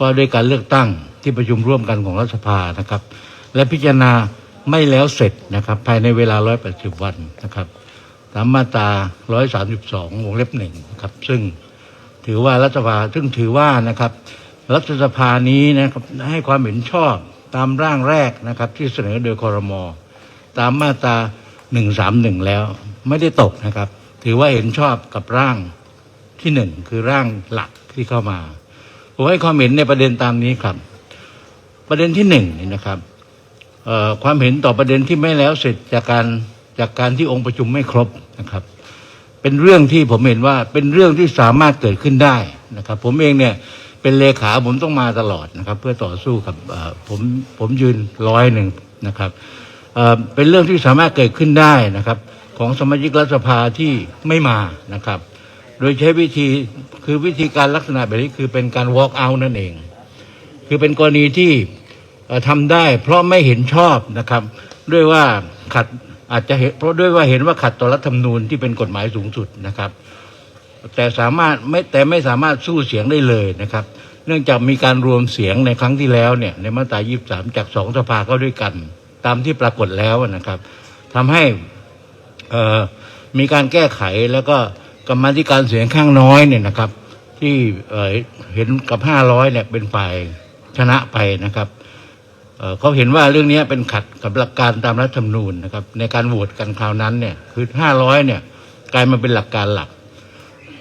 ว่าด้วยการเลือกตั้งที่ประชุมร่วมกันของรัฐสภานะครับ และพิจารณาไม่แล้วเสร็จนะครับ ภายในเวลา 180 วันนะครับตามมาตรา 132 วงเล็บหนึ่งครับ ซึ่งถือว่ารัฐสภาซึ่งถือว่านะครับ รัฐสภานี้นะครับให้ความเห็นชอบตามร่างแรกนะครับ ที่เสนอโดยคอรมอตามมาตรา 131 แล้ว ไม่ได้ตกนะครับ ถือว่าเห็นชอบกับร่างที่หนึ่งคือร่างหลักที่เข้ามา ผมให้ความเห็นในประเด็นตามนี้ครับ ประเด็นที่หนึ่งนี่นะครับความเห็นต่อประเด็นที่ไม่แล้วเสร็จจากการจากการที่องค์ประชุมไม่ครบนะครับ เป็นเรื่องที่ผมเห็นว่าเป็นเรื่องที่สามารถเกิดขึ้นได้นะครับ ผมเองเนี่ยเป็นเลขาผมต้องมาตลอดนะครับ เพื่อต่อสู้กับผมผมยืนร้อยหนึ่งนะครับเเป็นเรื่องที่สามารถเกิดขึ้นได้นะครับ ของสมาชิกรัฐสภาที่ไม่มานะครับ โดยใช้วิธีคือวิธีการลักษณะแบบนี้คือเป็นการ walk out นั่นเอง คือเป็นกรณีที่ทำได้ เพราะไม่เห็นชอบนะครับ ด้วยว่าขัดอาจจะเห็นเพราะด้วยว่าเห็นว่าขัดต่อรัฐธรรมนูญที่เป็นกฎหมายสูงสุดนะครับ แต่สามารถไม่แต่ไม่สามารถสู้เสียงได้เลยนะครับ เนื่องจากมีการรวมเสียงในครั้งที่แล้วเนี่ยในมาตรา23 จากสองสภาเข้าด้วยกัน ตามที่ปรากฏแล้วนะครับทำให้มีการแก้ไขแล้วก็ กรรมธิการเสียงข้างน้อยเนี่ยนะครับ ที่เห็นกับ500เนี่ยเป็นฝ่ายชนะไปนะครับเขาเห็นว่าเรื่องนี้เป็นขัดกับหลักการตามรัฐธรรมนูญนะครับ ในการโหวตกันคราวนั้นเนี่ยคือ500เนี่ยกลายมาเป็นหลักการหลัก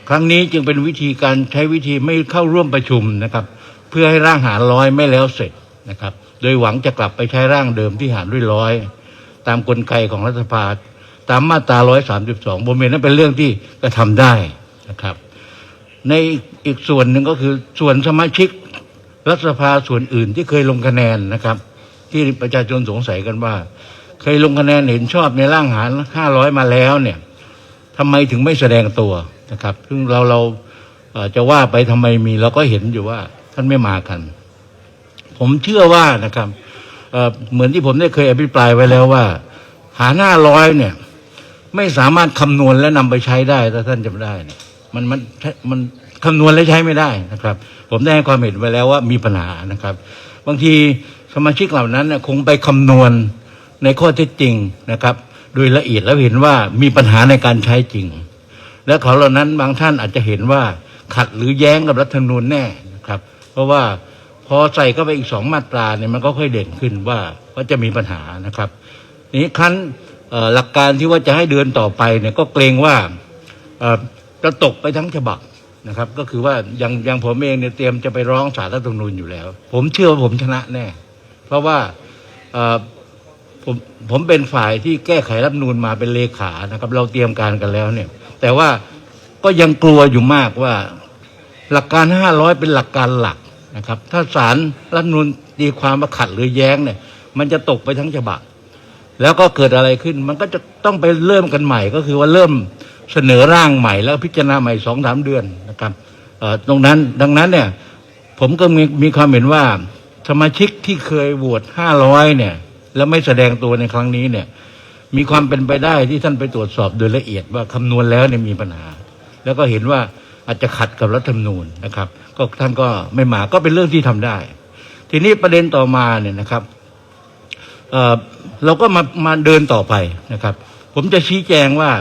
ครั้งนี้จึงเป็นวิธีการใช้วิธีไม่เข้าร่วมประชุมนะครับ เพื่อให้ร่างหารร้อยไม่แล้วเสร็จนะครับ โดยหวังจะกลับไปใช้ร่างเดิมที่หารด้วยร้อยตามกลไกของรัฐสภา ตามมาตรา 132บมเมนนั้นเป็นเรื่องที่กระทำได้นะครับ ในอีกส่วนหนึ่งก็คือส่วนสมาชิกรัฐสภาส่วนอื่นที่เคยลงคะแนนนะครับ ที่ประชาชนสงสัยกันว่า เคยลงคะแนนเห็นชอบในร่างหาร 500 มาแล้วเนี่ยทำไมถึงไม่แสดงตัวนะครับ ซึ่งเราเราจะว่าไปทำไมมีเราก็เห็นอยู่ว่าท่านไม่มากัน ผมเชื่อว่านะครับเเหมือนที่ผมได้เคยอภิปรายไว้แล้วว่า หาหน้าร500เนี่ย ไม่สามารถคำนวณและนำไปใช้ได้ถ้าท่านจำได้เนี่ยมันมันมันคำนวณและใช้ไม่ได้นะครับ ผมได้ให้ความเห็นไปแล้วว่ามีปัญหานะครับ บางทีสมาชิกเหล่านั้นเนี่ยคงไปคำนวณในข้อเท็จจริงนะครับ โดยละเอียดแล้วเห็นว่ามีปัญหาในการใช้จริง และเขาเหล่านั้นบางท่านอาจจะเห็นว่าขัดหรือแย้งกับรัฐธรรมนูญแน่นะครับ เพราะว่าพอใส่เข้าไปอีกสองมาตราเนี่ยมันก็ค่อยเด่นขึ้นว่าว่าจะมีปัญหานะครับนี้ครั้น หลักการที่ว่าจะให้เดินต่อไปเนี่ยก็เกรงว่าจะตกไปทั้งฉบับนะครับ ก็คือว่าอย่างอย่างผมเองเนี่ยเตรียมจะไปร้องศาลรัฐธรรมนูญอยู่แล้ว ผมเชื่อว่าผมชนะแน่ เพราะว่าผมผมเป็นฝ่ายที่แก้ไขรัฐนูญมาเป็นเลขานะครับ เราเตรียมการกันแล้วเนี่ย แต่ว่าก็ยังกลัวอยู่มากว่า หลักการ500เป็นหลักการหลักนะครับ ถ้าศาลรัฐนูญตีความว่าขัดหรือแย้งเนี่ย มันจะตกไปทั้งฉบับ แล้วก็เกิดอะไรขึ้น มันก็จะต้องไปเริ่มกันใหม่ ก็คือว่าเริ่มเสนอร่างใหม่ แล้วพิจารณาใหม่สองสามเดือนนะครับตรงนั้นดังนั้นเนี่ย ผมก็มีมีความเห็นว่า สมาชิกที่เคยโหวตห้าร้อยเนี่ย แล้วไม่แสดงตัวในครั้งนี้เนี่ย มีความเป็นไปได้ที่ท่านไปตรวจสอบโดยละเอียดว่าคำนวณแล้วเนี่ยมีปัญหา แล้วก็เห็นว่าอาจจะขัดกับรัฐธรรมนูญนะครับ ก็ท่านก็ไม่มาก็เป็นเรื่องที่ทำได้ ทีนี้ประเด็นต่อมาเนี่ยนะครับ เราก็มามาเดินต่อไปนะครับ ผมจะชี้แจงว่า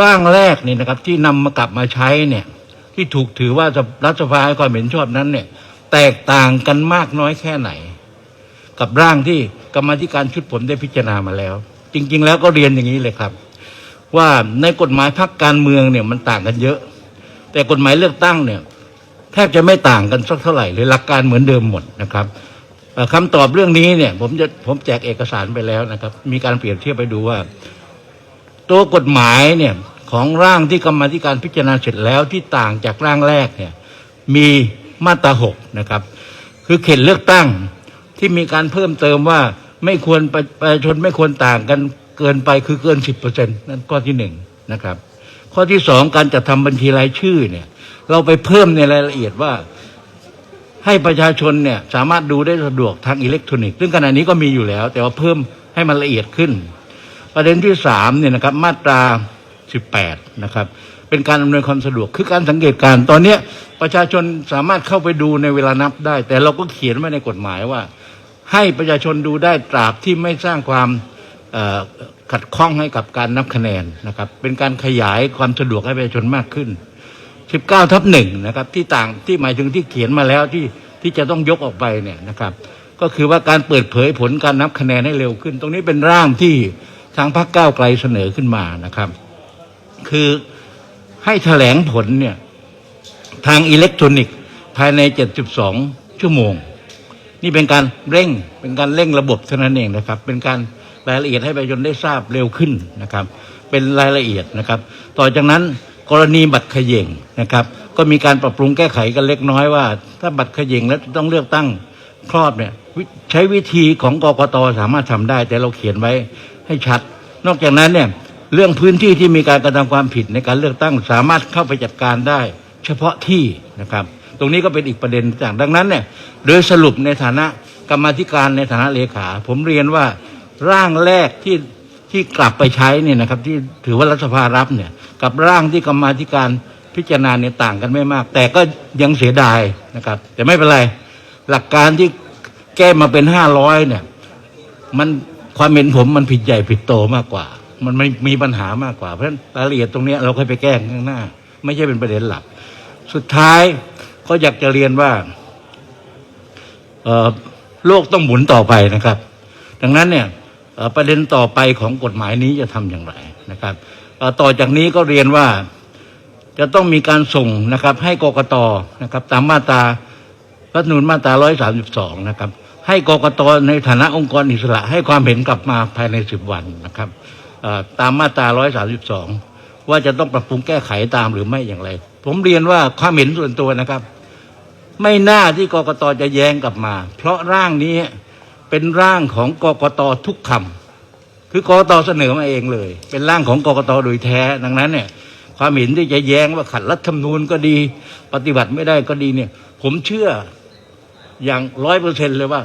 ร่างแรกนี่นะครับ ที่นำมากลับมาใช้เนี่ย ที่ถูกถือว่ารัฐสภาให้ความเห็นชอบนั้นเนี่ย แตกต่างกันมากน้อยแค่ไหน กับร่างที่กรรมธิการชุดผมได้พิจารณามาแล้ว จริง ๆ แล้วก็เรียนอย่างนี้เลยครับ ว่าในกฎหมายพรรคการเมืองเนี่ยมันต่างกันเยอะ แต่กฎหมายเลือกตั้งเนี่ยแทบจะไม่ต่างกันสักเท่าไหร่เลยหลักการเหมือนเดิมหมดนะครับ คำตอบเรื่องนี้เนี่ย ผมจะผมแจกเอกสารไปแล้วนะครับ มีการเปรียบเทียบไปดูว่า ตัวกฎหมายเนี่ยของร่างที่กรรมาธิการพิจารณาเสร็จแล้วที่ต่างจากร่างแรกเนี่ย มีมาตราหกนะครับ คือเขตเลือกตั้งที่มีการเพิ่มเติมว่าไม่ควรประประชาชนไม่ควรต่างกันเกินไปคือเกินสิบเปอร์เซ็นต์นั่นข้อที่หนึ่งนะครับ ข้อที่สองการจัดทำบัญชีรายชื่อเนี่ย เราไปเพิ่มในรายละเอียดว่า ให้ประชาชนเนี่ยสามารถดูได้สะดวกทางอิเล็กทรอนิกส์ซึ่งขณะนี้ก็มีอยู่แล้ว แต่ว่าเพิ่มให้มันละเอียดขึ้น ประเด็นที่สามเนี่ยนะครับมาตราสิบแปดนะครับ เป็นการอำนวยความสะดวกคือการสังเกตการตอนเนี้ประชาชนสามารถเข้าไปดูในเวลานับได้ แต่เราก็เขียนไว้ในกฎหมายว่า ให้ประชาชนดูได้ตราบที่ไม่สร้างความขัดข้องให้กับการนับคะแนนนะครับ เป็นการขยายความสะดวกให้ประชาชนมากขึ้น 19ทับหนึ่งนะครับ ที่ต่างที่หมายถึงที่เขียนมาแล้วที่ที่จะต้องยกออกไปเนี่ยนะครับ ก็คือว่าการเปิดเผยผลการนับคะแนนให้เร็วขึ้น ตรงนี้เป็นร่างที่ทางพรรคก้าวไกลเสนอขึ้นมานะครับ คือให้แถลงผลเนี่ยทางอิเล็กทรอนิกส์ภายใน 72 ชั่วโมง นี่เป็นการเร่งเป็นการเร่งระบบเท่านั้นเองนะครับ เป็นการรายละเอียดให้ประชาชนได้ทราบเร็วขึ้นนะครับ เป็นรายละเอียดนะครับ ต่อจากนั้น กรณีบัตรขย่งนะครับ ก็มีการปรับปรุงแก้ไขกันเล็กน้อยว่า ถ้าบัตรขย่งแล้วต้องเลือกตั้งครอบเนี่ยใช้วิธีของกกตสามารถทำได้ แต่เราเขียนไว้ให้ชัด นอกจากนั้นเนี่ยเรื่องพื้นที่ที่มีการกระทำความผิดในการเลือกตั้งสามารถเข้าไปจัดการได้ เฉพาะที่นะครับ ตรงนี้ก็เป็นอีกประเด็นต่างดังนั้นเนี่ยโดยสรุปในฐานะกรรมธิการในฐานะเลขา ผมเรียนว่าร่างแรกที่ที่กลับไปใช้เนี่ยนะครับ ที่ถือว่ารัฐสภารับเนี่ย กับร่างที่กรรมาธิการพิจารณาเนี่ยต่างกันไม่มาก แต่ก็ยังเสียดายนะครับ แต่ไม่เป็นไร หลักการที่แก้มาเป็นห้าร้อยเนี่ย มันความเห็นผมมันผิดใหญ่ผิดโตมากกว่า มันไม่มีปัญหามากกว่า เพราะฉะนั้นรายละเอียดตรงนี้เราค่อยไปแก้ข้างหน้า ไม่ใช่เป็นประเด็นหลัก สุดท้ายก็อยากจะเรียนว่าโลกต้องหมุนต่อไปนะครับ ดังนั้นเนี่ยประเด็นต่อไปของกฎหมายนี้จะทำอย่างไรนะครับ ต่อจากนี้ก็เรียนว่าจะต้องมีการส่งนะครับ ให้กกตนะครับ ตามมาตรารัฐนูญมาตรา 132 นะครับ ให้กกตในฐานะองค์กรอิสระ ให้ความเห็นกลับมาภายใน 10 วันนะครับตามมาตรา 132 ว่าจะต้องปรับปรุงแก้ไขตามหรือไม่อย่างไร ผมเรียนว่าความเห็นส่วนตัวนะครับ ไม่น่าที่กกตจะแย้งกลับมา เพราะร่างนี้เป็นร่างของกกตทุกคำ คือกกตเสนอมาเองเลย เป็นร่างของกรกตโดยแท้ดังนั้นเนี่ย ความเห็นที่จะแย้งว่าขัดรัฐธรรมนูญก็ดี ปฏิบัติไม่ได้ก็ดีเนี่ย ผมเชื่ออย่างร้อยเปอร์เซ็นเลยว่า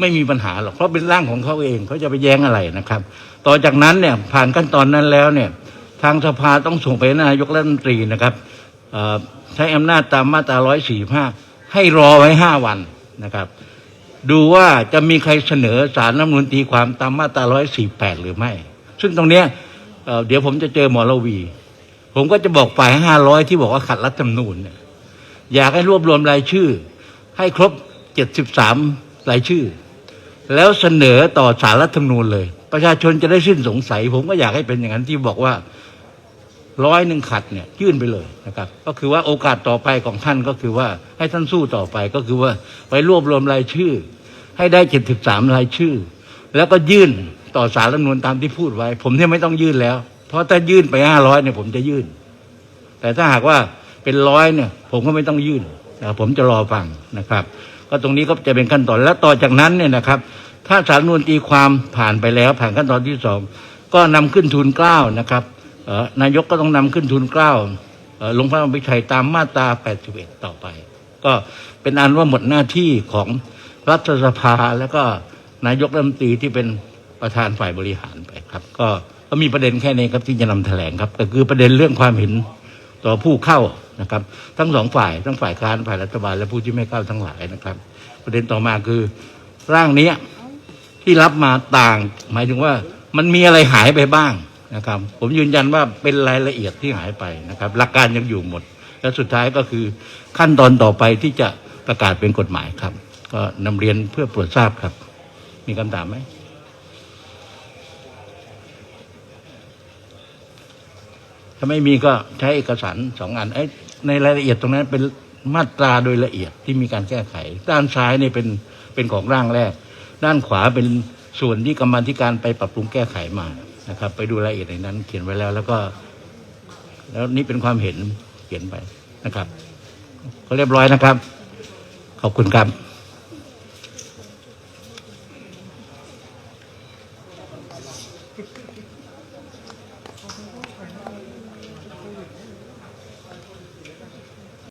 ไม่มีปัญหาหรอกเพราะเป็นร่างของเขาเองเขาจะไปแย้งอะไรนะครับ ต่อจากนั้นเนี่ยผ่านขั้นตอนนั้นแล้วเนี่ย ทางสภาต้องส่งไปนายกรัฐมนตรีนะครับใช้อำนาจตามมาตรา145ให้รอไว้5วันนะครับ ดูว่าจะมีใครเสนอสารรัฐธรรมนูญตีความตามมาตรา 148 หรือไม่ ซึ่งตรงเนี้ยเเดี๋ยวผมจะเจอหมอระวี ผมก็จะบอกฝ่าย 500 ที่บอกว่าขัดรัฐธรรมนูญเนี่ยอยากให้รวบรวมรายชื่อ ให้ครบ 73 รายชื่อ แล้วเสนอต่อสารรัฐธรรมนูญเลย ประชาชนจะได้สิ้นสงสัย ผมก็อยากให้เป็นอย่างนั้นที่บอกว่าร้อยหนึ่งขัดเนี่ยยื่นไปเลยนะครับ ก็คือว่าโอกาสต่อไปของท่านก็คือว่าให้ท่านสู้ต่อไปก็คือว่าไปรวบรวมรายชื่อ ให้ได้ 73 รายชื่อ แล้วก็ยื่นต่อสารรัฐธรรมนูญตามที่พูดไว้ ผมเนี่ยไม่ต้องยื่นแล้ว เพราะถ้ายื่นไป 500เนี่ยผมจะยื่น แต่ถ้าหากว่าเป็นร้อยเนี่ย ผมก็ไม่ต้องยื่นนะครับผมจะรอฟังนะครับ ก็ตรงนี้ก็จะเป็นขั้นตอนแล้วต่อจากนั้นเนี่ยนะครับ ถ้าสารนูญตีความผ่านไปแล้ว ผ่านขั้นตอนที่สองก็นำขึ้นทูลเกล้านะครับนายกก็ต้องนำขึ้นทูลเกล้าลงพระบรมพิชัยตามมาตรา 81 ต่อไป ก็เป็นอันว่าหมดหน้าที่ของ รัฐสภาแล้วก็นายกรัฐมนตรีที่เป็นประธานฝ่ายบริหารไปครับ ก็ก็มีประเด็นแค่นี้ครับที่จะนำแถลงครับก็คือประเด็นเรื่องความเห็นต่อผู้เข้านะครับ ทั้งสองฝ่ายทั้งฝ่ายค้านฝ่ายรัฐบาลและผู้ที่ไม่เข้าทั้งหลายนะครับ ประเด็นต่อมาคือร่างนี้ที่รับมาต่าง หมายถึงว่ามันมีอะไรหายไปบ้างนะครับ ผมยืนยันว่าเป็นรายละเอียดที่หายไปนะครับ หลักการยังอยู่หมด และสุดท้ายก็คือขั้นตอนต่อไปที่จะประกาศเป็นกฎหมายครับ ก็นำเรียนเพื่อโปรดทราบครับ มีคำถามไหมถ้าไม่มีก็ใช้เอกสารสองอันไอ้ในรายละเอียดตรงนั้นเป็นมาตราโดยละเอียดที่มีการแก้ไข ด้านซ้ายเนี่ยเป็นเป็นของร่างแรก ด้านขวาเป็นส่วนที่กรรมธิการไปปรับปรุงแก้ไขมานะครับ ไปดูรายละเอียดในนั้น เขียนไว้แล้ว แล้วก็ แล้วนี่เป็นความเห็นเขียนไปนะครับ ก็เรียบร้อยนะครับ ขอบคุณครับ